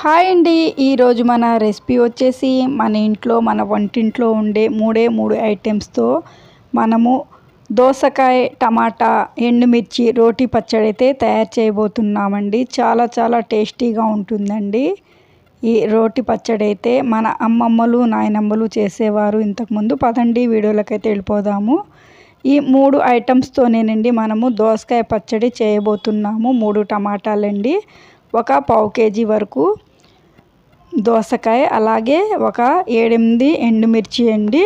Hi అండి. ఈరోజు మన రెసిపీ వచ్చేసి మన ఇంట్లో మన వంటింట్లో ఉండే మూడే మూడు ఐటమ్స్తో మనము దోసకాయ టమాటా ఎండుమిర్చి రోటి పచ్చడి అయితే తయారు చేయబోతున్నామండి. చాలా చాలా టేస్టీగా ఉంటుందండి. ఈ రోటి పచ్చడి అయితే మన అమ్మమ్మలు నాయనమ్మలు చేసేవారు ఇంతకుముందు. పదండి వీడియోలకైతే వెళ్ళిపోదాము. ఈ మూడు ఐటమ్స్తోనేనండి మనము దోసకాయ పచ్చడి చేయబోతున్నాము. మూడు టమాటాలండి. ఒక పావు కేజీ వరకు దోసకాయ అలాగే ఒక ఏడెనిమిది ఎండుమిర్చి అండి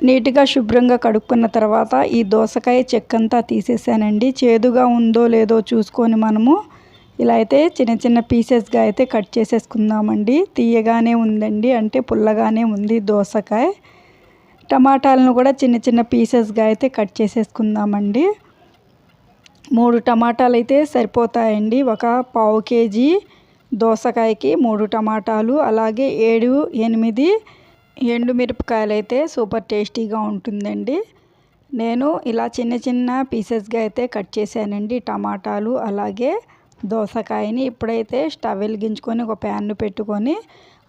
నీట్గా శుభ్రంగా కడుక్కున్న తర్వాత ఈ దోసకాయ చెక్కంతా తీసేసానండి. చేదుగా ఉందో లేదో చూసుకొని మనము ఇలా అయితే చిన్న చిన్న పీసెస్గా అయితే కట్ చేసేసుకుందామండి. తీయగానే ఉందండి అంటే పుల్లగానే ఉంది దోసకాయ. టమాటాలను కూడా చిన్న చిన్న పీసెస్గా అయితే కట్ చేసేసుకుందామండి. మూడు టమాటాలు అయితే సరిపోతాయండి. ఒక పావు కేజీ దోసకాయకి మూడు టమాటాలు అలాగే ఏడు ఎనిమిది ఎండుమిరపకాయలు అయితే సూపర్ టేస్టీగా ఉంటుందండి. నేను ఇలా చిన్న చిన్న పీసెస్గా అయితే కట్ చేశానండి టమాటాలు అలాగే దోసకాయని. ఇప్పుడైతే స్టవ్ వెలిగించుకొని ఒక ప్యాన్ను పెట్టుకొని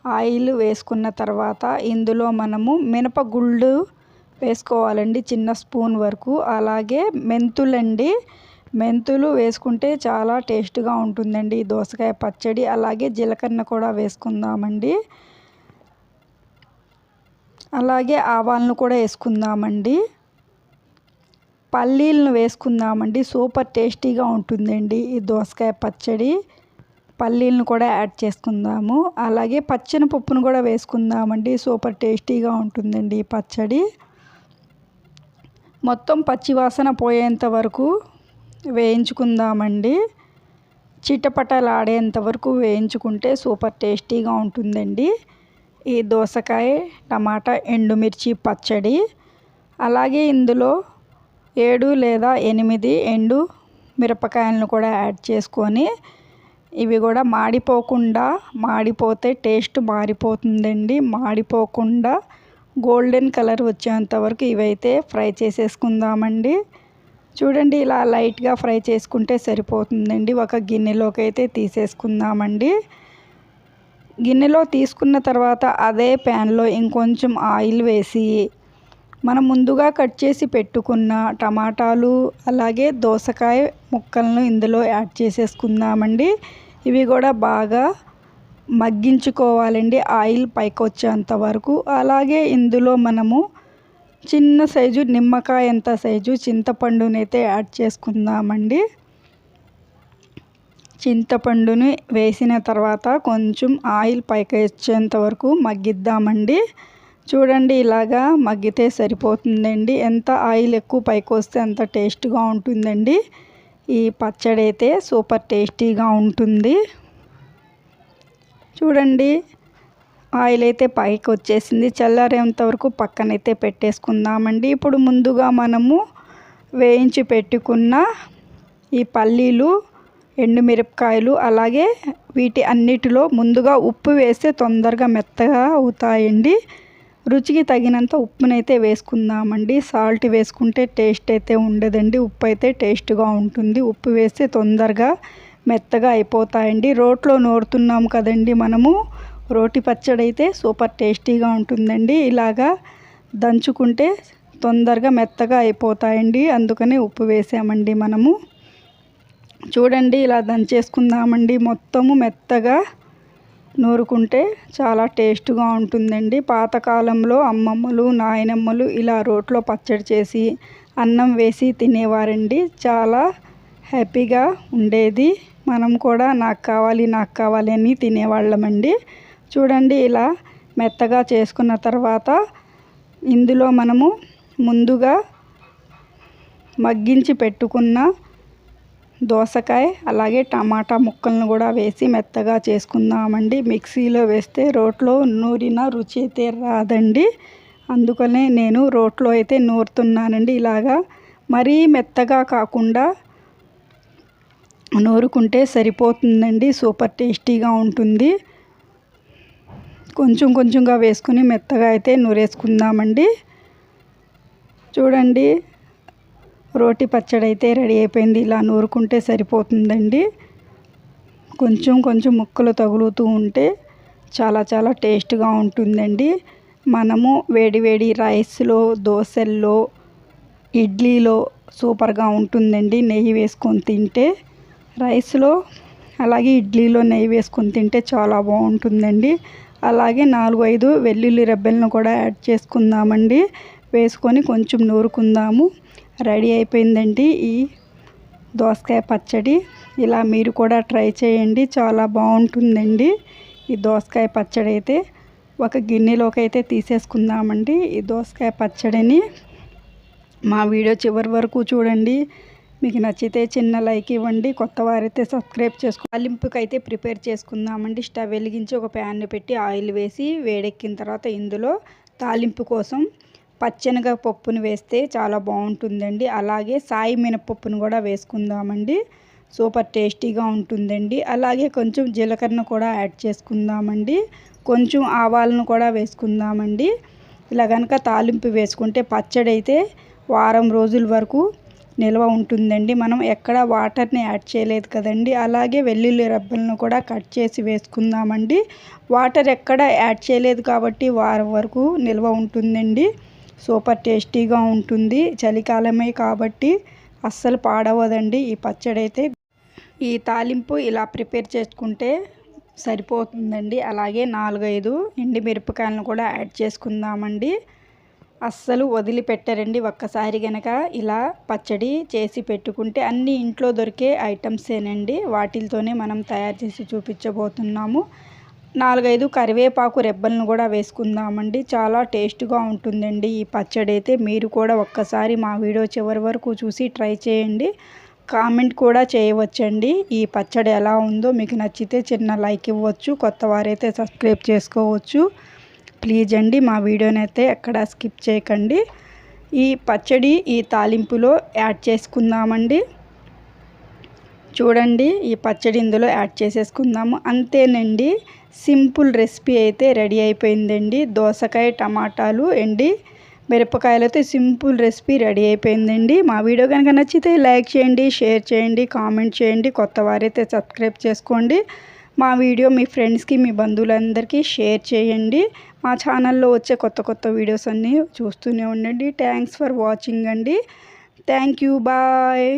ఆయిల్ వేసుకున్న తర్వాత ఇందులో మనము మినపగుళ్ళు వేసుకోవాలండి చిన్న స్పూన్ వరకు అలాగే మెంతులండి మెంతులు వేసుకుంటే చాలా టేస్ట్గా ఉంటుందండి. దోసకాయ పచ్చడి అలాగే జీలకర్ర కూడా వేసుకుందామండి. అలాగే ఆవాలను కూడా వేసుకుందామండి. పల్లీలను వేసుకుందామండి. సూపర్ టేస్టీగా ఉంటుందండి ఈ దోసకాయ పచ్చడి. పల్లీలను కూడా యాడ్ చేసుకుందాము. అలాగే పచ్చని పప్పును కూడా వేసుకుందామండి. సూపర్ టేస్టీగా ఉంటుందండి ఈ పచ్చడి. మొత్తం పచ్చివాసన పోయేంత వరకు వేయించుకుందామండి. చిటపటలాడేంత వరకు వేయించుకుంటే సూపర్ టేస్టీగా ఉంటుందండి. ఈ దోసకాయ టమాటా ఎండుమిర్చి పచ్చడి అలాగే ఇందులో ఏడు లేదా ఎనిమిది ఎండు మిరపకాయలను కూడా యాడ్ చేసుకొని ఇవి కూడా మాడిపోకుండా మాడిపోతే టేస్ట్ మారిపోతుందండి. మాడిపోకుండా గోల్డెన్ కలర్ వచ్చేంత వరకు ఇవైతే ఫ్రై చేసేసుకుందామండి. చూడండి ఇలా లైట్గా ఫ్రై చేసుకుంటే సరిపోతుందండి. ఒక గిన్నెలోకి అయితే తీసేసుకుందామండి. గిన్నెలో తీసుకున్న తర్వాత అదే ప్యాన్లో ఇంకొంచెం ఆయిల్ వేసి మనం ముందుగా కట్ చేసి పెట్టుకున్న టమాటాలు అలాగే దోసకాయ ముక్కలను ఇందులో యాడ్ చేసేసుకుందామండి. ఇవి కూడా బాగా మగ్గించుకోవాలండి ఆయిల్ పైకి వచ్చేంత వరకు. అలాగే ఇందులో మనము చిన్న సైజు నిమ్మకాయ ఎంత సైజు? చింతపండునైతే యాడ్ చేసుకుందామండి. చింతపండుని వేసిన తర్వాత కొంచెం ఆయిల్ పైకి వచ్చేంత వరకు మగ్గిద్దామండి. చూడండి ఇలాగా మగ్గితే సరిపోతుందండి. ఎంత ఆయిల్ ఎక్కువ పైకి వస్తే అంత టేస్ట్గా ఉంటుందండి. ఈ పచ్చడి అయితే సూపర్ టేస్టీగా ఉంటుంది. చూడండి ఆయిల్ అయితే పైకి వచ్చేసింది. చల్లారేంత వరకు పక్కనైతే పెట్టేసుకుందామండి. ఇప్పుడు ముందుగా మనము వేయించి పెట్టుకున్న ఈ పల్లీలు ఎండుమిరపకాయలు అలాగే వీటి అన్నిటిలో ముందుగా ఉప్పు వేస్తే తొందరగా మెత్తగా అవుతాయండి. రుచికి తగినంత ఉప్పునైతే వేసుకుందామండి. సాల్ట్ వేసుకుంటే టేస్ట్ అయితే ఉండదండి. ఉప్పు అయితే టేస్ట్గా ఉంటుంది. ఉప్పు వేస్తే తొందరగా మెత్తగా అయిపోతాయండి. రోట్లో నూరుతున్నాం కదండి మనము. రోటి పచ్చడి అయితే సూపర్ టేస్టీగా ఉంటుందండి. ఇలాగా దంచుకుంటే తొందరగా మెత్తగా అయిపోతాయండి. అందుకని ఉప్పు వేసామండి మనము. చూడండి ఇలా దంచేసుకుందామండి. మొత్తము మెత్తగా నూరుకుంటే చాలా టేస్ట్గా ఉంటుందండి. పాతకాలంలో అమ్మమ్మలు నాయనమ్మలు ఇలా రోట్లో పచ్చడి చేసి అన్నం వేసి తినేవారండి. చాలా హ్యాపీగా ఉండేది. మనం కూడా నాకు కావాలి నాకు కావాలి అని తినేవాళ్ళమండి. చూడండి ఇలా మెత్తగా చేసుకున్న తర్వాత ఇందులో మనము ముందుగా మగ్గించి పెట్టుకున్న దోసకాయ అలాగే టమాటా ముక్కలను కూడా వేసి మెత్తగా చేసుకుందామండి. మిక్సీలో వేస్తే రోట్లో నూరిన రుచి అయితే రాదండి. అందుకనే నేను రోట్లో అయితే నూరుతున్నానండి ఇలాగా. మరీ మెత్తగా కాకుండా నూరుకుంటే సరిపోతుందండి. సూపర్ టేస్టీగా ఉంటుంది. కొంచెం కొంచెంగా వేసుకుని మెత్తగా అయితే నూరేసుకుందామండి. చూడండి రోటి పచ్చడి అయితే రెడీ అయిపోయింది. ఇలా నూరుకుంటే సరిపోతుందండి. కొంచెం కొంచెం ముక్కలు తగులుతూ ఉంటే చాలా చాలా టేస్ట్గా ఉంటుందండి. మనము వేడి వేడి రైస్లో దోశల్లో ఇడ్లీలో సూపర్గా ఉంటుందండి నెయ్యి వేసుకొని తింటే. రైస్లో అలాగే ఇడ్లీలో నెయ్యి వేసుకొని తింటే చాలా బాగుంటుందండి. అలాగే నాలుగు ఐదు వెల్లుల్లి రెబ్బలను కూడా యాడ్ చేసుకుందామండి. వేసుకొని కొంచెం నూరుకుందాము. రెడీ అయిపోయిందండి ఈ దోసకాయ పచ్చడి. ఇలా మీరు కూడా ట్రై చేయండి. చాలా బాగుంటుందండి ఈ దోసకాయ పచ్చడి అయితే. ఒక గిన్నెలోకి అయితే తీసేసుకుందామండి ఈ దోసకాయ పచ్చడిని. మా వీడియో చివరి వరకు చూడండి. మీకు నచ్చితే చిన్న లైక్ ఇవ్వండి కొత్త వారైతే సబ్స్క్రైబ్ చేసుకో. తాలింపుకైతే అయితే ప్రిపేర్ చేసుకుందామండి. స్టవ్ వెలిగించి ఒక ప్యాన్ పెట్టి ఆయిల్ వేసి వేడెక్కిన తర్వాత ఇందులో తాలింపు కోసం పచ్చనగ పప్పును వేస్తే చాలా బాగుంటుందండి. అలాగే సాయి మినపప్పును కూడా వేసుకుందామండి. సూపర్ టేస్టీగా ఉంటుందండి. అలాగే కొంచెం జీలకర్ర కూడా యాడ్ చేసుకుందామండి. కొంచెం ఆవాలను కూడా వేసుకుందామండి. ఇలా కనుక తాలింపు వేసుకుంటే పచ్చడి అయితే వారం రోజుల వరకు నిల్వ ఉంటుందండి. మనం ఎక్కడ వాటర్ని యాడ్ చేయలేదు కదండి. అలాగే వెల్లుల్లి రబ్బలను కూడా కట్ చేసి వేసుకుందామండి. వాటర్ ఎక్కడ యాడ్ చేయలేదు కాబట్టి వారం వరకు నిల్వ ఉంటుందండి. సూపర్ టేస్టీగా ఉంటుంది. చలికాలమే కాబట్టి అస్సలు పాడవదండి ఈ పచ్చడి అయితే ఈ తాలింపు ఇలా ప్రిపేర్ చేసుకుంటే సరిపోతుందండి. అలాగే నాలుగైదు ఎండి మిరపకాయలను కూడా యాడ్ చేసుకుందామండి. అస్సలు వదిలిపెట్టరండి ఒక్కసారి కనుక ఇలా పచ్చడి చేసి పెట్టుకుంటే అన్ని ఇంట్లో దొరికే ఐటమ్సేనండి. వాటితోనే మనం తయారు చేసి చూపించబోతున్నాము. నాలుగైదు కరివేపాకు రెబ్బలను కూడా వేసుకుందామండి. చాలా టేస్ట్గా ఉంటుందండి ఈ పచ్చడి అయితే మీరు కూడా ఒక్కసారి మా వీడియో చివరి వరకు చూసి ట్రై చేయండి. కామెంట్ కూడా చేయవచ్చండి. ఈ పచ్చడి ఎలా ఉందో మీకు నచ్చితే చిన్న లైక్ ఇవ్వచ్చు. కొత్త వారైతే సబ్స్క్రైబ్ చేసుకోవచ్చు. ప్లీజ్ అండి మా వీడియోని అయితే ఎక్కడ స్కిప్ చేయకండి. ఈ పచ్చడి ఈ తాలింపులో యాడ్ చేసుకుందామండి. చూడండి ఈ పచ్చడి ఇందులో యాడ్ చేసేసుకుందాము. అంతేనండి సింపుల్ రెసిపీ అయితే రెడీ అయిపోయిందండి. దోసకాయ టమాటాలు ఎండి మిరపకాయలతో సింపుల్ రెసిపీ రెడీ అయిపోయిందండి. మా వీడియో కనుక నచ్చితే లైక్ చేయండి షేర్ చేయండి కామెంట్ చేయండి. కొత్త వారైతే సబ్స్క్రైబ్ చేసుకోండి. మా వీడియో మీ ఫ్రెండ్స్కి మీ బంధువులందరికీ షేర్ చేయండి. మా ఛానల్లో వచ్చే కొత్త కొత్త వీడియోస్ అన్నీ చూస్తూనే ఉండండి. థ్యాంక్స్ ఫర్ వాచింగ్ అండి. Thank you. బాయ్.